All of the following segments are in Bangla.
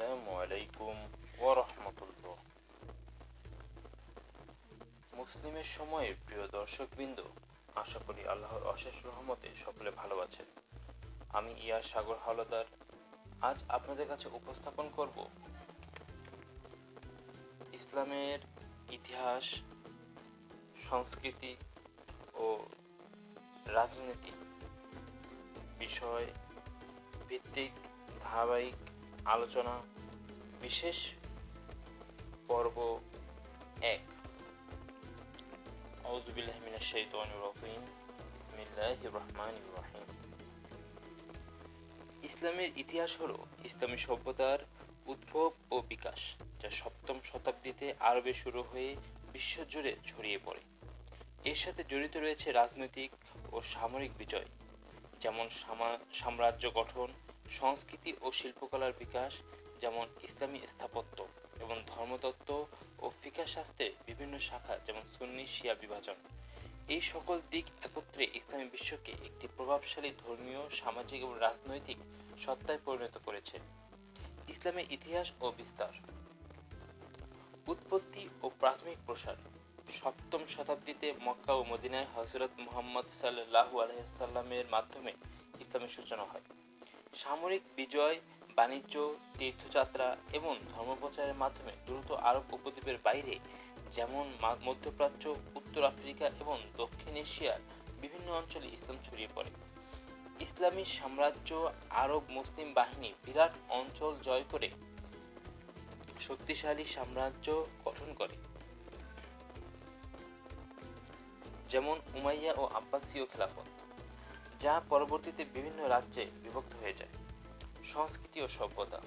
আসসালামু আলাইকুম ওরহমতুল্লাহ মুসলিমের সময়ের প্রিয় দর্শকবৃন্দ, আশা করি আল্লাহর অশেষ রহমতে সকলে ভালো আছেন। আমি ইয়ার সাগর হাওলাদার। আজ আপনাদের কাছে উপস্থাপন করব ইসলামের ইতিহাস, সংস্কৃতি ও রাজনীতি বিষয় ভিত্তিক, ধারাবাহিক আলোচনা, বিশেষ পর্ব এক। ইসলামের ইতিহাস হলো ইসলামী সভ্যতার উদ্ভব ও বিকাশ, যা সপ্তম শতাব্দীতে আরবে শুরু হয়ে বিশ্বজুড়ে ছড়িয়ে পড়ে। এর সাথে জড়িত রয়েছে রাজনৈতিক ও সামরিক বিজয়, যেমন সামা- সাম্রাজ্য গঠন সংস্কৃতি ও শিল্পকলার বিকাশ, যেমন ইসলামী স্থাপত্য এবং ধর্মতত্ত্ব ও ফিকাহ শাস্ত্রের বিভিন্ন শাখা, যেমন সুন্নি শিয়া বিভাজন। এই সকল দিক একত্রে ইসলামী বিশ্বকে একটি প্রভাবশালী ধর্মীয়, সামাজিক এবং রাজনৈতিক সত্তায় পরিণত করেছে। ইসলামের ইতিহাস ও বিস্তার। উৎপত্তি ও প্রাথমিক প্রসার। সপ্তম শতাব্দীতে মক্কা ও মদিনায় হজরত মুহাম্মদ সাল্লাহু আলহিসাল্লামের মাধ্যমে ইসলামের সূচনা হয়। সামরিক বিজয়, বাণিজ্য, তীর্থযাত্রা এবং ধর্মপ্রচারের মাধ্যমে দ্রুত আরব উপদ্বীপের বাইরে, যেমন মধ্যপ্রাচ্য, উত্তর আফ্রিকা এবং দক্ষিণ এশিয়ার বিভিন্ন অঞ্চলে ইসলাম ছড়িয়ে পড়ে। ইসলামী সাম্রাজ্য আরব মুসলিম বাহিনী বিরাট অঞ্চল জয় করে শক্তিশালী সাম্রাজ্য গঠন করে। যেমন উমাইয়া ও আব্বাসীয় খেলাফত। যা পরবর্তীতে বিভিন্ন রাজ্যে বিভক্ত হয়ে যায়। সংস্কৃতি ও সভ্যতা।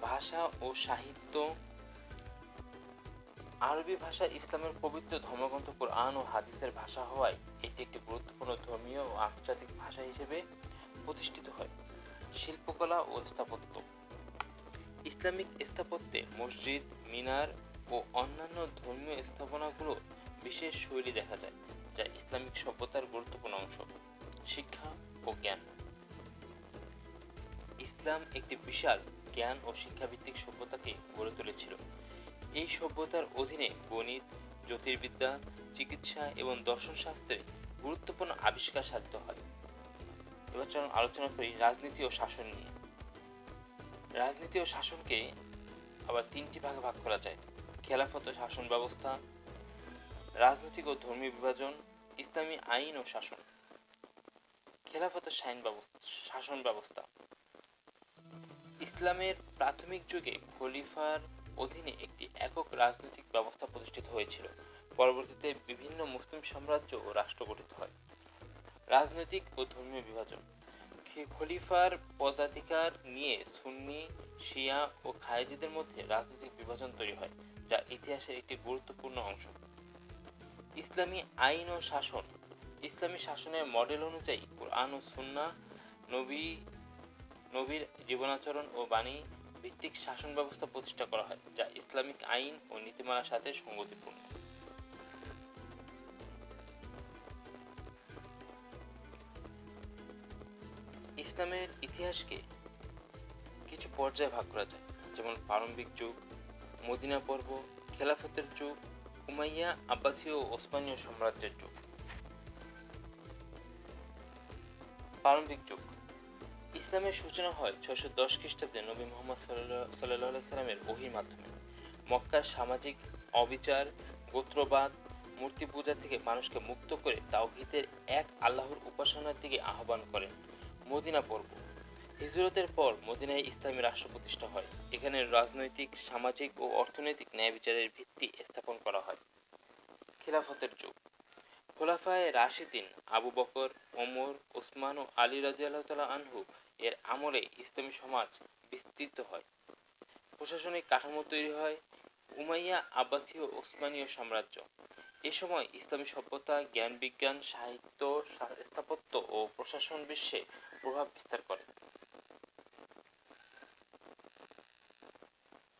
ভাষা ও সাহিত্য, আরবি ভাষা ইসলামের পবিত্র ধর্মগ্রন্থ কোরআন ও হাদিসের ভাষা হওয়ায় এটি একটি গুরুত্বপূর্ণ ধর্মীয় ও আন্তর্জাতিক ভাষা হিসেবে প্রতিষ্ঠিত হয়। শিল্পকলা ও স্থাপত্য। ইসলামিক স্থাপত্যে মসজিদ, মিনার ও অন্যান্য ধর্মীয় স্থাপনাগুলো বিশেষ শৈলী দেখা যায়, যা ইসলামিক সভ্যতার গুরুত্বপূর্ণ অংশ। শিক্ষা ও জ্ঞান। ইসলাম একটি বিশাল জ্ঞান ও শিক্ষাভিত্তিক সভ্যতাকে গড়ে তুলেছিল। এই সভ্যতার অধীনে গণিত, জ্যোতির্বিদ্যা, চিকিৎসা এবং দর্শন শাস্ত্রে গুরুত্বপূর্ণ আবিষ্কার সাধিত হয়। এবার চলুন আলোচনা করি রাজনীতি ও শাসন নিয়ে। রাজনীতি ও শাসনকে আবার তিনটি ভাগে ভাগ করা যায়। খেলাফত ও শাসন ব্যবস্থা, রাজনৈতিক ও ধর্মীয় বিভাজন, ইসলামী আইন ও শাসন। খেলাফত ও শাইন ব্যবস্থা, শাসন ব্যবস্থা। ইসলামের প্রাথমিক যুগে খলিফার অধীনে একটি একক রাজনৈতিক ব্যবস্থা প্রতিষ্ঠিত হয়েছিল। পরবর্তীতে বিভিন্ন মুসলিম সাম্রাজ্য ও রাষ্ট্র গঠিত হয়। রাজনৈতিক ও ধর্মীয় বিভাজন। খলিফার পদাধিকার নিয়ে সুন্নি, শিয়া ও খায়েজিদের মধ্যে রাজনৈতিক বিভাজন তৈরি হয়, যা ইতিহাসের একটি গুরুত্বপূর্ণ অংশ। ইসলামী আইন ও শাসন ইসলামী শাসনের মডেল অনুযায়ী কোরআন ও সুন্নাহ, নবী, নবীর জীবনাচরণ ও বাণী ভিত্তিক শাসন ব্যবস্থা প্রতিষ্ঠা করা হয়, যা ইসলামিক আইন ও নীতিমালার সাথে সঙ্গতিপূর্ণ ইসলামের ইতিহাসকে কিছু পর্যায়ে ভাগ করা যায়, যেমন প্রারম্ভিক যুগ, মদিনা পর্ব, খেলাফতের যুগ, উমাইয়া, আব্বাসীয় ও ওসমানীয় সাম্রাজ্যের যুগ। প্রারম্ভিক যুগ। ইসলামের সূচনা হয় ছয়শো দশ খ্রিস্টাব্দে নবী মোহাম্মদ সাল্লাহ সাল্লামের ওহির মাধ্যমে। মক্কার সামাজিক অবিচার, গোত্রবাদ, মূর্তি পূজা থেকে মানুষকে মুক্ত করে তাওহীদের এক আল্লাহর উপাসনার দিকে আহ্বান করেন মদিনা পর্ব। হিজরতের পর মদিনায় ইসলামী রাষ্ট্র প্রতিষ্ঠা হয়। এখানে রাজনৈতিক, সামাজিক ও অর্থনৈতিক ন্যায় বিচারের ভিত্তি স্থাপন করা হয়। খিলাফতের যুগ। খোলাফায়ে রাশিদিন আবু বকর, ওমর, ওসমান ও আলী রাজিয়াল্লাহ তালা আনহু এর আমলে ইসলামী সমাজ বিস্তৃত হয়। প্রশাসনিক কাঠামো তৈরি হয় উমাইয়া আব্বাসীয় ওসমানীয় সাম্রাজ্য। এ সময় ইসলামী সভ্যতা, জ্ঞান বিজ্ঞান, সাহিত্য, স্থাপত্য ও প্রশাসন বিশ্বে প্রভাব বিস্তার করে।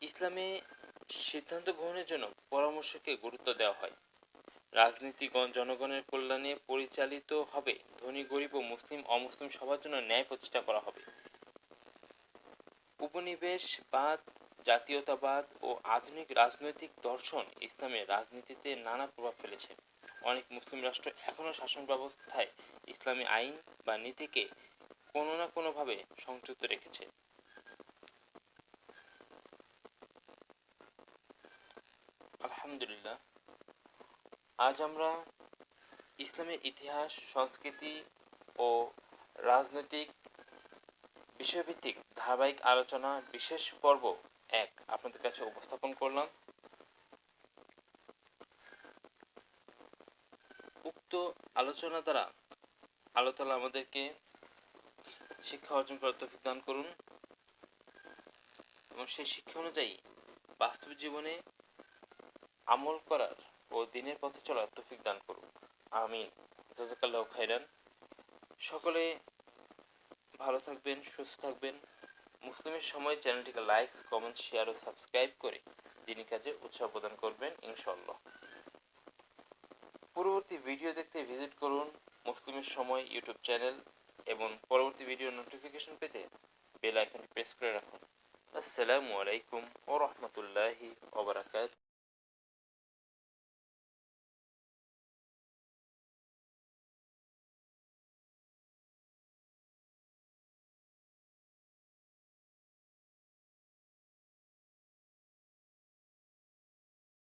ইসলামে সিদ্ধান্ত গ্রহণের জন্য পরামর্শকে গুরুত্ব দেওয়া হয়। রাজনীতি গণ- জনগণের কল্যাণে পরিচালিত হবে। ধনী, গরিব ও মুসলিম, অমুসলিম সবার জন্য ন্যায় প্রতিষ্ঠা করা হবে। উপনিবেশবাদ জাতীয়তাবাদ ও আধুনিক রাজনৈতিক দর্শন ইসলামের রাজনীতিতে নানা প্রভাব ফেলেছে। অনেক মুসলিম রাষ্ট্র এখনও শাসন ব্যবস্থায় ইসলামী আইন বা নীতিকে কোনো না কোনোভাবে সংযুক্ত রেখেছে। আলহামদুলিল্লাহ আজ আমরা ইসলামের ইতিহাস, সংস্কৃতি ও রাজনৈতিক বিষয়ভিত্তিক ধারাবাহিক আলোচনা বিশেষ পর্ব এক আপনাদের কাছে উপস্থাপন করলাম। উক্ত আলোচনা দ্বারা আল্লাহ তাআলা আমাদেরকে শিক্ষা অর্জন করার তৌফিক দান করুন এবং সেই শিক্ষা অনুযায়ী বাস্তব জীবনে আমল করার ও দিনের পথে চলার তৌফিক দান করুন। আমিন। জাজাকাল্লাহ খাইরান সকলে ভালো থাকবেন, সুস্থ থাকবেন। মুসলিমের সময় চ্যানেলটিকে লাইক কমেন্ট শেয়ার ও সাবস্ক্রাইব করে দিনী কাজে উৎসাহ প্রদান করবেন ইনশাল্লাহ পরবর্তী ভিডিও দেখতে ভিজিট করুন মুসলিমের সময় ইউটিউব চ্যানেল এবং পরবর্তী ভিডিও নোটিফিকেশন পেতে বেল আইকনটি প্রেস করে রাখুন। আসসালামু আলাইকুম ও রহমতুল্লাহি ওবরাকাত